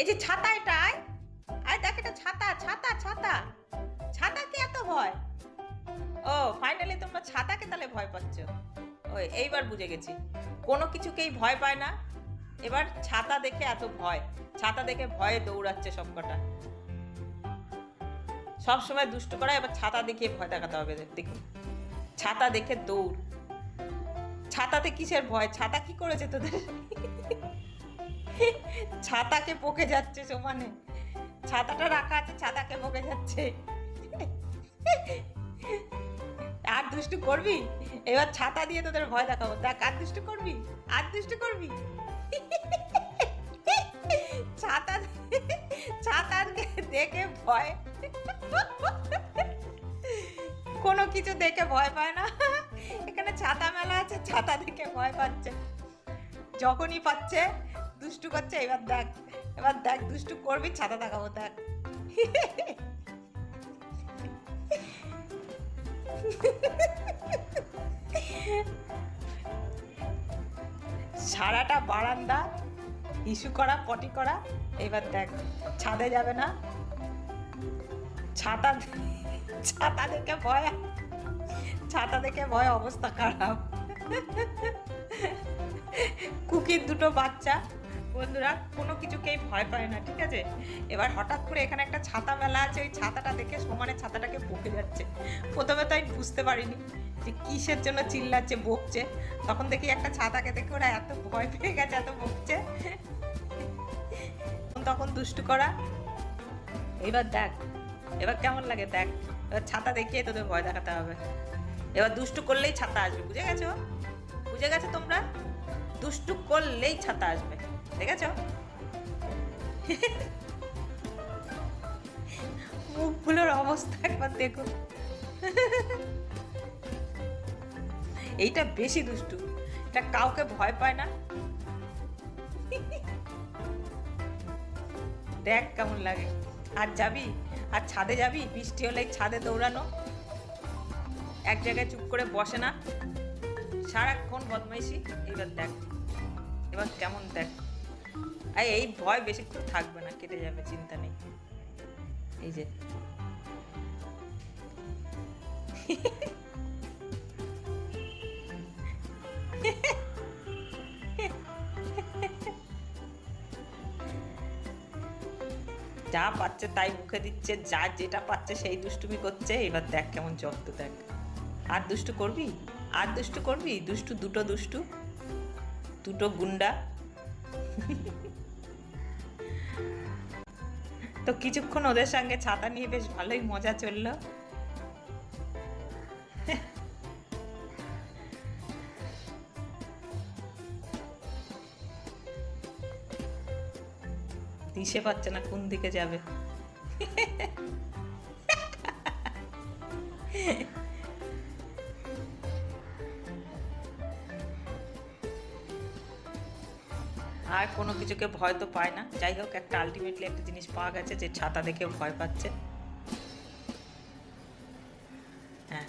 এই যে ছাতা এটা আয় দেখ এটা ছাতা ছাতা ছাতা। ছাতাকে এত ভয়? ও ফাইনালি তোমরা ছাতাকে তাহলে ভয় পাচ্ছ। ওই এইবার বুঝে গেছি। কোনো কিছুকেই ভয় পায় না। এবার ছাতা দেখে এত ভয়। ছাতা দেখে ভয়ে দৌড়াচ্ছে সব কটা সব সময় দুষ্ট করা এবার ছাতা দেখিয়ে ভয় দেখাতে হবে। দেখুন। ছাতা দেখে দৌড়। ছাতাতে কিসের ভয়? ছাতা কি করেছে তোদের? ছাতাকে পকে যাচ্ছে সমানে। ছাতাটা রাখা আছে, ছাতাকে পকে যাচ্ছে। আর দুষ্টু করবি? এবার ছাতা দিয়ে তোদের ভয় দেখাবো। দেখ, আর দুষ্টু করবি? আর দুষ্টু করবি? ছাতা ছাতা দেখে ভয়। কোনো কিছু দেখে ভয় পায় না। এখানে ছাতা মেলা আছে, ছাতা দেখে ভয় পাচ্ছে। যখনই পাচ্ছে দুষ্টু করছে, এবার দেখ এবার দেখ দুষ্টু করবি, ছাতা দেখাবো, দেখ। সারাটা বারান্দা, ইস্যু করা, পটি করা, এবার দেখ, ছাদে যাবে না। ছাতা ছাতা দেখে ভয়, ছাতা দেখে ভয়, অবস্থা খারাপ। কুকির দুটো বাচ্চা। বন্ধুরা, কোনো কিছুকেই ভয় পায় না, ঠিক আছে? এবার হঠাৎ করে এখানে একটা ছাতা মেলা আছে, ওই ছাতাটা দেখে সমানে ছাতাটাকে বকে যাচ্ছে। প্রথমে তো আমি বুঝতে পারিনি যে কিসের জন্য চিল্লাচ্ছে, বকছে। তখন দেখি একটা ছাতাকে দেখে ওরা এত ভয় পেয়ে গেছে, এত বকছে। তখন দুষ্টু করা, এবার দেখ, এবার কেমন লাগে দেখ, এবার ছাতা দেখিয়ে তোদের ভয় দেখাতে হবে। এবার দুষ্টু করলেই ছাতা আসবে, বুঝে গেছো? বুঝে গেছো তোমরা? দুষ্টু করলেই ছাতা আসবে। দেখেছ? মুখগুলোর অবস্থা একবার দেখো। এইটা বেশি দুষ্টু। এটা কাউকে ভয় পায় না। দেখ কেমন লাগে। আর যাবি? আর ছাদে যাবি? বৃষ্টি হলে ছাদে দৌড়ানো। এক জায়গায় চুপ করে বসে না। সারাক্ষণ বদমাইশি। এবার দেখ। এবার কেমন দেখ। আর এই ভয় বেশিক্ষণ থাকবে না, কেটে যাবে, চিন্তা নেই। এই যে। যা পাচ্ছে তাই মুখে দিচ্ছে, যা যেটা পাচ্ছে সেই দুষ্টুমি করছে। এবার দেখ কেমন জব্দ দেখ। আর দুষ্টু করবি? আর দুষ্টু করবি? দুষ্টু দুটো দুষ্টু। দুটো গুন্ডা। তো কিছুক্ষণ ওদের সঙ্গে ছাতা নিয়ে বেশ ভালোই মজা চলল। দিশে পাচ্ছে না কোন দিকে যাবে। আর কোনো কিছুকে ভয় তো পায় না। যাই হোক, একটা আলটিমেটলি একটা জিনিস পাওয়া গেছে যে ছাতা দেখে ভয় পাচ্ছে। হ্যাঁ।